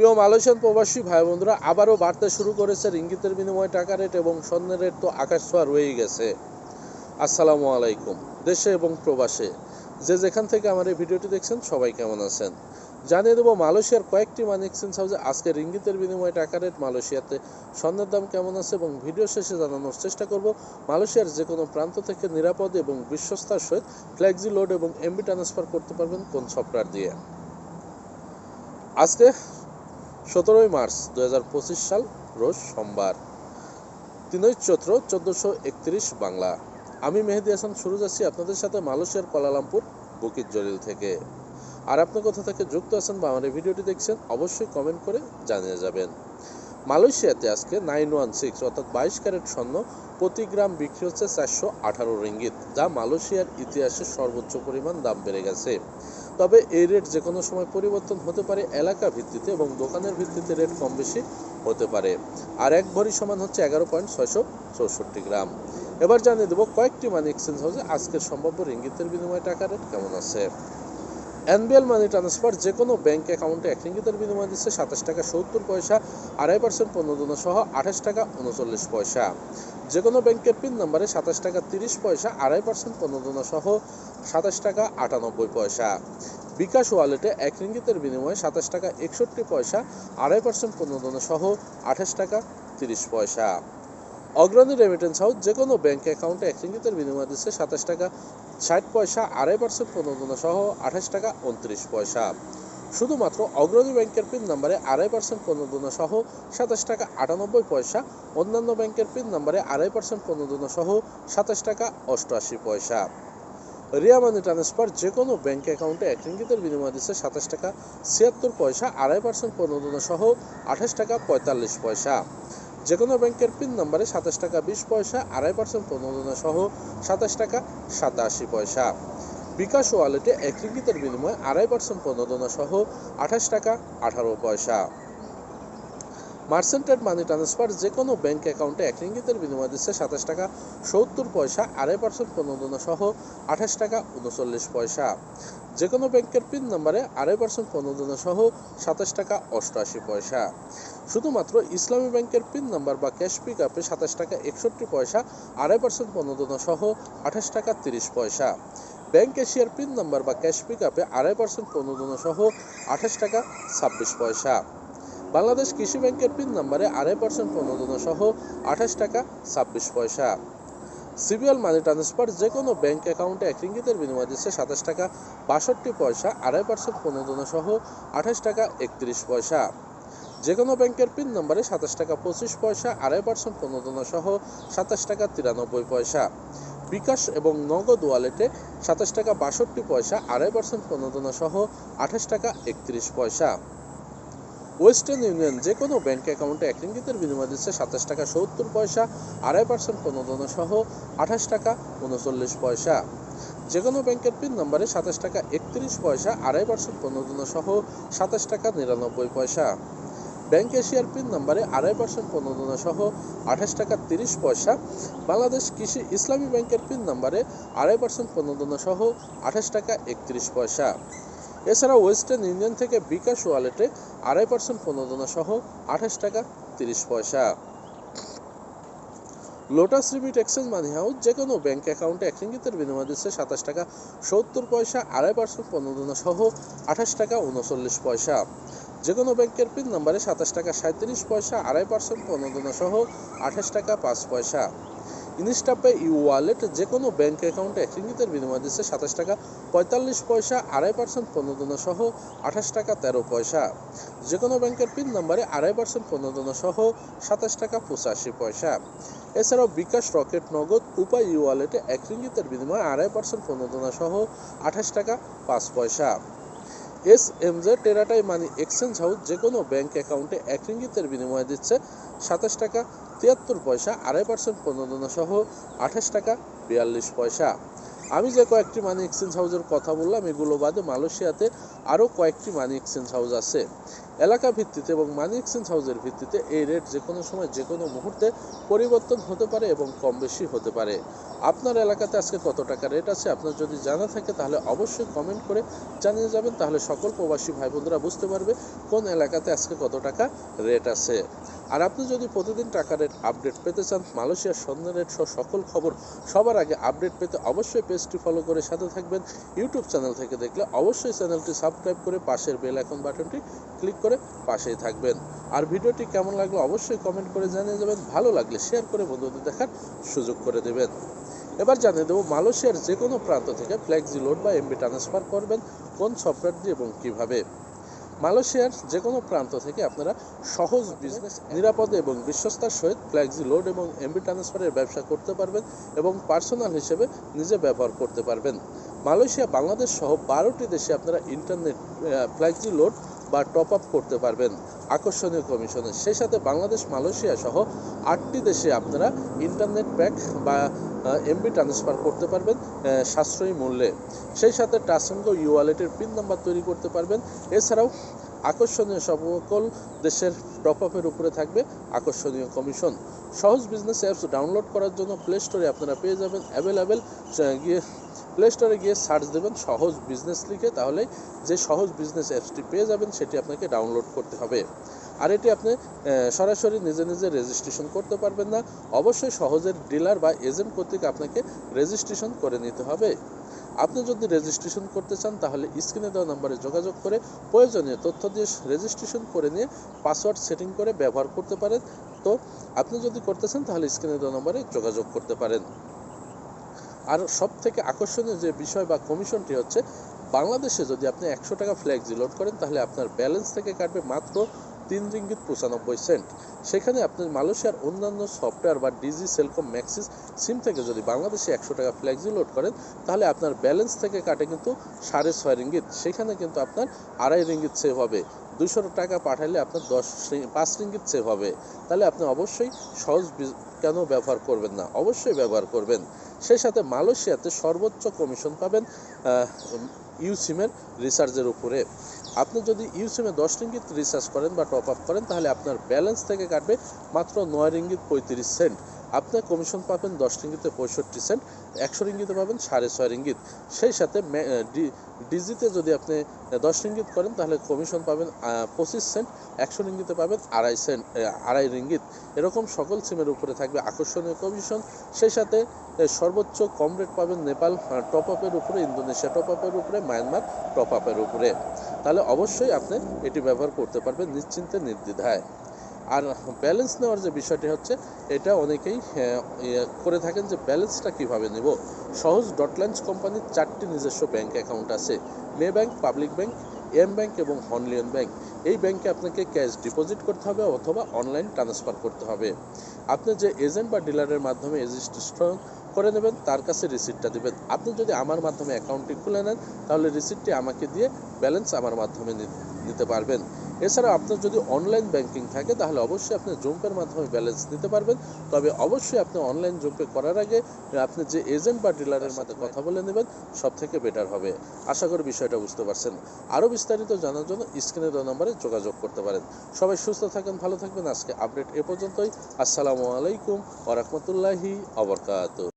প্রিয় মালয়েশিয়ান প্রবাসী ভাই বন্ধুরা আবারও বাড়তে শুরু করেছে রিঙ্গিতের বিনিময়ে টাকা রেট এবং স্বর্ণের রেট তো আকাশ ছোঁয়া রয়েই গেছে। আসসালামু আলাইকুম, দেশে এবং প্রবাসে। যে যেখান থেকে আমার এই ভিডিওটি দেখছেন, সবাই কেমন আছেন? জানিয়ে দেবো, মালয়েশিয়ার কয়েকটি মানি এক্সচেঞ্জ হাউসে আজকে রিঙ্গিতের বিনিময়ে টাকা রেট মালয়েশিয়াতে স্বর্ণের দাম কেমন আছে এবং ভিডিও শেষে জানানোর চেষ্টা করব, মালয়েশিয়ার যে কোনো প্রান্ত থেকে নিরাপদ এবং বিশ্বস্তার সহিত ফ্লেক্সি লোড এবং এমবি ট্রান্সফার করতে পারবেন কোন সফটওয়্যার দিয়ে। আজকে সতেরোই মার্চ দুহাজার পঁচিশ সাল, রোজ সোমবার। তিনই চৈত্র চোদ্দোশো একত্রিশ বাংলা। আমি মেহেদি হাসান, শুরু যাচ্ছি আপনাদের সাথে মালয়েশিয়ার কোলালামপুর বুকির জলিল থেকে। আর আপনি কোথা থেকে যুক্ত আছেন বা আমার এই ভিডিওটি দেখছেন, অবশ্যই কমেন্ট করে জানিয়ে যাবেন। মালয়েশিয়াতে আজকে নাইন ওয়ান সিক্স অর্থাৎ বাইশ ক্যারেট স্বর্ণ প্রতি গ্রাম বিক্রি হচ্ছে চারশো আঠারো রিঙ্গিত, যা মালয়েশিয়ার ইতিহাসে সর্বোচ্চ পরিমাণ দাম বেড়ে গেছে। তবে এই রেট যে কোনো সময় পরিবর্তন হতে পারে এলাকা ভিত্তিতে এবং দোকানের ভিত্তিতে রেট কম বেশি হতে পারে। আর এক ভরি সমান হচ্ছে এগারো পয়েন্ট ছয়শো চৌষট্টি গ্রাম। এবার জানিয়ে দেবো কয়েকটি মানি এক্সচেঞ্জ হাউসে আজকের সম্ভাব্য রিঙ্গিতের বিনিময়ে টাকা রেট কেমন আছে। এনবিএল মানি ট্রান্সফার যে কোনো ব্যাঙ্ক অ্যাকাউন্টে এক রিঙ্গিতের বিনিময় দিচ্ছে সাতাশ টাকা সত্তর পয়সা, আড়াই পার্সেন্ট প্রণোদনা সহ আঠাশ টাকা উনচল্লিশ পয়সা। যে কোনো ব্যাংকের পিন নাম্বারে সাতাশ টাকা তিরিশ পয়সা, আড়াই পার্সেন্ট প্রণোদনা সহ সাতাশ টাকা আটানব্বই পয়সা। বিকাশ ওয়ালেটে এক রিঙ্গিতের বিনিময়ে সাতাশ টাকা একষট্টি পয়সা, আড়াই পার্সেন্ট প্রণোদনা সহ আঠাশ টাকা তিরিশ পয়সা। অগ্রণী রেমিটেন্স হাউস যে কোনো ব্যাঙ্ক অ্যাকাউন্টে এক রিঙ্গিতের বিনিময় দিচ্ছে সাতাশ টাকা, ষাট পয়সা, আড়াই পার্সেন্ট প্রণোদনা সহ আঠাশ টাকা উনত্রিশ পয়সা। শুধুমাত্র অগ্রণী ব্যাংকের পিন নাম্বারে আড়াই পার্সেন্ট প্রণোদনা সহ সাতাশ টাকা আটানব্বই পয়সা, অন্যান্য ব্যাংকের পিন নাম্বারে আড়াই পার্সেন্ট প্রণোদনা সহ সাতাশ টাকা অষ্টআশি পয়সা। রিয়া মানি ট্রান্সফার যে কোনো ব্যাংক অ্যাকাউন্টে এক রিঙ্গিতের বিনিময় দিচ্ছে সাতাশ টাকা, ছিয়াত্তর পয়সা, আড়াই পার্সেন্ট প্রণোদনা সহ আঠাশ টাকা পঁয়তাল্লিশ পয়সা। যে কোনো ব্যাংকের পিন নম্বরে সাতাশ টাকা, বিশ পয়সা, আড়াই পার্সেন্ট প্রণোদনা সহ সাতাশ টাকা, সাতাশি পয়সা। বিকাশ ওয়ালেটে এক রিঙ্গিতের বিনিময়ে আড়াই পার্সেন্ট প্রণোদনা সহ আঠাশ টাকা, আঠারো পয়সা। মার্সেন্টেড মানি ট্রান্সফার যে কোনো ব্যাংক অ্যাকাউন্টে এক রিঙ্গিতের বিনিময় দিচ্ছে সাতাশ টাকা, সত্তর পয়সা, আড়াই পার্সেন্ট প্রণোদনা সহ আঠাশ টাকা উনচল্লিশ পয়সা। যে কোনো ব্যাংকের পিন নাম্বারে আড়াই পার্সেন্ট প্রণোদনা সহ সাতাশ টাকা অষ্টআশি পয়সা। শুধুমাত্র ইসলামী ব্যাংকের পিন নাম্বার বা ক্যাশ পিক আপে সাতাশ টাকা একষট্টি পয়সা, আড়াই পার্সেন্ট প্রণোদনা সহ আঠাশ টাকা তিরিশ পয়সা। ব্যাংক এশিয়ার পিন নাম্বার বা ক্যাশ পিক আপে আড়াই পার্সেন্ট প্রণোদনা সহ আঠাশ টাকা ছাব্বিশ পয়সা। বাংলাদেশ কৃষি ব্যাংকের পিন নাম্বারে আড়াই পার্সেন্ট প্রণোদনা সহ আঠাশ টাকা, ছাব্বিশ পয়সা। সিবিএল মানি ট্রান্সফার যে কোনো ব্যাংক অ্যাকাউন্টে এক রিঙ্গিতের বিনিময় দিচ্ছে সাতাশ টাকা, বাষট্টি পয়সা, আড়াই পার্সেন্ট প্রণোদনা সহ আঠাশ টাকা, একত্রিশ পয়সা। যে কোনো ব্যাংকের পিন নম্বরে সাতাশ টাকা, পঁচিশ পয়সা, আড়াই পার্সেন্ট প্রণোদনা সহ সাতাশ টাকা, তিরানব্বই পয়সা। বিকাশ এবং নগদ ওয়ালেটে সাতাশ টাকা, বাষট্টি পয়সা, আড়াই পার্সেন্ট প্রণোদনা সহ আঠাশ টাকা, একত্রিশ পয়সা। ওয়েস্টার্ন ইউনিয়ন যে কোনো ব্যাংক অ্যাকাউন্টে এক রিঙ্গিতের বিনিময় দিচ্ছে সাতাশ টাকা সত্তর পয়সা, আড়াই পার্সেন্ট প্রণোদনা সহ আঠাশ টাকা উনচল্লিশ পয়সা। যে কোনো ব্যাংকের পিন নম্বরে সাতাশ টাকা একত্রিশ পয়সা, আড়াই পার্সেন্ট প্রণোদনা সহ সাতাশ টাকা নিরানব্বই পয়সা। ব্যাংক এশিয়ার পিন নম্বরে আড়াই পার্সেন্ট প্রণোদনা সহ আঠাশ টাকা তিরিশ পয়সা। বাংলাদেশ কৃষি ইসলামী ব্যাংকের পিন নম্বরে আড়াই পার্সেন্ট প্রণোদনা সহ আঠাশ টাকা একত্রিশ পয়সা। এছাড়া ওয়েস্টার্ন ইউনিয়ন থেকে বিকাশ ওয়ালেটে আড়াই পার্সেন্ট প্রণোদনা সহ আঠাশ টাকা তিরিশ পয়সা। Lotus remit exchange money house যে কোনো ব্যাঙ্ক অ্যাকাউন্টে এক রিঙ্গিতের বিনিময় দিচ্ছে সাতাশ টাকা সত্তর পয়সা, আড়াই পার্সেন্ট প্রণোদনা সহ আঠাশ টাকা উনচল্লিশ পয়সা। যে কোনো ব্যাংকের পিন নম্বরে সাতাশ টাকা সাঁত্রিশ পয়সা, আড়াই পার্সেন্ট প্রণোদনা সহ আঠাশ টাকা পাঁচ পয়সা। ইনস্টাপে ই ওয়ালেট যে কোনো ব্যাংক অ্যাকাউন্টে এক রিঙ্গিতের বিনিময় দিচ্ছে সাতাশ টাকা, পঁয়তাল্লিশ পয়সা, আড়াই পার্সেন্ট প্রণোদনা সহ আঠাশ টাকা, তেরো পয়সা। যে কোনো ব্যাংকের পিন নাম্বারে আড়াই পার্সেন্ট প্রণোদনা সহ সাতাশ টাকা, পঁচাশি পয়সা। এছাড়াও বিকাশ রকেট নগদ উপায় ই ওয়ালেটে এক রিঙ্গিতের বিনিময়ে আড়াই পার্সেন্ট প্রণোদনা সহ আঠাশ টাকা, পাঁচ পয়সা। এস এম জে টেরাটাই মানি এক্সচেঞ্জ হাউস যে কোনো ব্যাঙ্ক অ্যাকাউন্টে এক রিঙ্গিতের বিনিময়ে দিচ্ছে সাতাশ টাকা, তিয়াত্তর পয়সা, আড়াই পার্সেন্ট প্রণোদনা সহ আঠাশ টাকা, বিয়াল্লিশ পয়সা। আমি যে কয়েকটি মানি এক্সচেঞ্জ হাউসের কথা বললাম, এগুলো বাদে মালয়েশিয়াতে আরও কয়েকটি মানি এক্সচেঞ্জ হাউস আছে। এলাকা ভিত্তিতে এবং মানি এক্সচেঞ্জ হাউসের ভিত্তিতে এই রেট যে কোনো সময় যে কোনো মুহূর্তে পরিবর্তন হতে পারে এবং কম বেশি হতে পারে। আপনার এলাকাতে আজকে কত টাকা রেট আছে, আপনার যদি জানা থাকে তাহলে অবশ্যই কমেন্ট করে জানিয়ে যাবেন, তাহলে সকল প্রবাসী ভাই বোনরা বুঝতে পারবে কোন এলাকাতে আজকে কত টাকা রেট আছে। আর আপনি যদি প্রতিদিন টাকা রেট আপডেট পেতে চান, মালয়েশিয়ার সন্ধ্যা রেট সহ সকল খবর সবার আগে আপডেট পেতে অবশ্যই পেজটি ফলো করে সাথে থাকবেন। ইউটিউব চ্যানেল থেকে দেখলে অবশ্যই চ্যানেলটি সাবস্ক্রাইব করে পাশের বেল আইকন বাটনটি ক্লিক করে পাশেই থাকবেন। আর ভিডিওটি কেমন লাগল অবশ্যই কমেন্ট করে জানিয়ে যাবেন ভালো লাগলে শেয়ার করে বন্ধুদের দেখার সুযোগ করে দেবেন। এবার জানিয়ে দেবো, মালয়েশিয়ার যে কোনো প্রান্ত থেকে ফ্ল্যাক্সি লোড বা এমবি ট্রান্সফার করবেন, কোন সফটওয়্যার দিয়ে এবং কীভাবে। মালয়েশিয়ার যে কোনো প্রান্ত থেকে আপনারা সহজ বিজনেস নিরাপদে এবং বিশ্বস্তার সহিত ফ্ল্যাক্সি লোড এবং এমবি ট্রান্সফারের ব্যবসা করতে পারবেন এবং পার্সোনাল হিসেবে নিজে ব্যবহার করতে পারবেন। মালয়েশিয়া, বাংলাদেশ সহ বারোটি দেশে আপনারা ইন্টারনেট ফ্ল্যাক্সি লোড বা টপ আপ করতে পারবেন। আকর্ষণীয় কমিশনে সেই সাথে বাংলাদেশ, মালয়েশিয়া সহ আটটি দেশে আপনারা ইন্টারনেট প্যাক বা এমবি ট্রান্সফার করতে পারবেন সাশ্রয়ী মূল্যে। সেই সাথে টাসঙ্গ ইউ ওয়ালেটের পিন নাম্বার তৈরি করতে পারবেন। এছাড়াও আকর্ষণীয় সকল দেশের টপ আপের উপরে থাকবে আকর্ষণীয় কমিশন। সহজ বিজনেস অ্যাপস ডাউনলোড করার জন্য প্লে স্টোরে আপনারা পেয়ে যাবেন। অ্যাভেলেবেল গিয়ে প্লে স্টোরে গিয়ে সার্চ দেবেন সহজ বিজনেস লিখে তাহলে যে সহজ বিজনেস অ্যাপসটি পেয়ে যাবেন, সেটি আপনাকে ডাউনলোড করতে হবে। আর এটি আপনি সরাসরি নিজে নিজে রেজিস্ট্রেশন করতে পারবেন না। অবশ্যই সহজের ডিলার বা এজেন্ট কর্তৃক আপনাকে রেজিস্ট্রেশন করে নিতে হবে। আপনি যদি রেজিস্ট্রেশন করতে চান, তাহলে স্ক্রিনে দেওয়া নম্বরে যোগাযোগ করে প্রয়োজনীয় তথ্য দিয়ে রেজিস্ট্রেশন করে নিয়ে পাসওয়ার্ড সেটিং করে ব্যবহার করতে পারেন। তো আপনি যদি করতে চান, তাহলে স্ক্রিনে দেওয়া নম্বরে যোগাযোগ করতে পারেন। আর সব থেকে আকর্ষণীয় যে বিষয় বা কমিশনটি হচ্ছে, বাংলাদেশে যদি আপনি একশো টাকা ফ্ল্যাক্সি লোড করেন, তাহলে আপনার ব্যালেন্স থেকে কাটবে মাত্র তিন রিঙ্গিত পঁচানব্বই সেন্ট সেখানে আপনি মালয়েশিয়ার অন্যান্য সফটওয়্যার বা ডিজি সেলকম ম্যাক্সিস সিম থেকে যদি বাংলাদেশে একশো টাকা ফ্ল্যাক্সি লোড করেন, তাহলে আপনার ব্যালেন্স থেকে কাটে কিন্তু সাড়ে ছয় রিঙ্গিত। সেখানে কিন্তু আপনার আড়াই রিঙ্গিত সেভ হবে। দুশো টাকা পাঠালে আপনার দশ পাঁচ রিঙ্গিত সেভ হবে। তাহলে আপনি অবশ্যই সহজ কেন ব্যবহার করবেন না? অবশ্যই ব্যবহার করবেন। সেই সাথে মালয়েশিয়াতে সর্বোচ্চ কমিশন পাবেন ইউসিমের রিসার্চের উপরে। আপনি যদি ইউসিমে দশ রিঙ্গিত রিসার্চ করেন বা টপ আপ করেন, তাহলে আপনার ব্যালেন্স থেকে কাটবে মাত্র নয় রিঙ্গিত পঁয়ত্রিশ সেন্ট আপনার কমিশন পাবেন দশ রিঙ্গিতে পঁয়ষট্টি সেন্ট একশো রিঙ্গিতে পাবেন সাড়ে ছয় রিঙ্গিত। সেই সাথে ডিজিতে যদি আপনি দশ রিঙ্গিত করেন, তাহলে কমিশন পাবেন পঁচিশ সেন্ট একশো রিঙ্গিতে পাবেন আড়াই সেন্ট আড়াই রিঙ্গিত। এরকম সকল সিমের উপরে থাকবে আকর্ষণীয় কমিশন সেই সাথে সর্বোচ্চ কম রেট পাবেন নেপাল টপ আপের উপরে, ইন্দোনেশিয়া টপ আপের উপরে, মায়ানমার টপ আপের উপরে। তাহলে অবশ্যই আপনি এটি ব্যবহার করতে পারবেন নিশ্চিন্তে, নির্দ্বিধায়। আর ব্যালেন্স নেওয়ার যে বিষয়টি হচ্ছে, এটা অনেকেই ইয়ে করে থাকেন যে ব্যালেন্সটা কীভাবে নেব? সহজ ডটল্যান্ডস কোম্পানির চারটি নিজস্ব ব্যাংক অ্যাকাউন্ট আছে। Maybank public bank M bank এবং হনলিয়ন ব্যাংক এই ব্যাংকে আপনাকে ক্যাশ ডিপোজিট করতে হবে অথবা অনলাইন ট্রান্সফার করতে হবে। আপনি যে এজেন্ট বা ডিলারের মাধ্যমে রেজিস্ট্রেশন করে নেবেন, তার কাছে রিসিপ্টটা দিবেন। আপনি যদি আমার মাধ্যমে অ্যাকাউন্টটি খুলে নেন, তাহলে রিসিপ্টটি আমাকে দিয়ে ব্যালেন্স আমার মাধ্যমে নিতে পারবেন। এছাড়া আপনার যদি অনলাইন ব্যাংকিং থাকে, তাহলে অবশ্যই আপনি জুম্পের মাধ্যমে ব্যালেন্স নিতে পারবেন। তবে অবশ্যই আপনি অনলাইন জুম্পে করার আগে, আপনি যে এজেন্ট বা ডিলারের সাথে কথা বলে নেবেন সব থেকে বেটার হবে। আশা করি বিষয়টা বুঝতে পারছেন। আরও বিস্তারিত জানার জন্য স্ক্রিনে দেওয়া নম্বরে যোগাযোগ করতে পারেন। সবাই সুস্থ থাকেন, ভালো থাকবেন। আজকে আপডেট এ পর্যন্তই। আসসালামু আলাইকুম ওরহমতুল্লাহি আবরকাত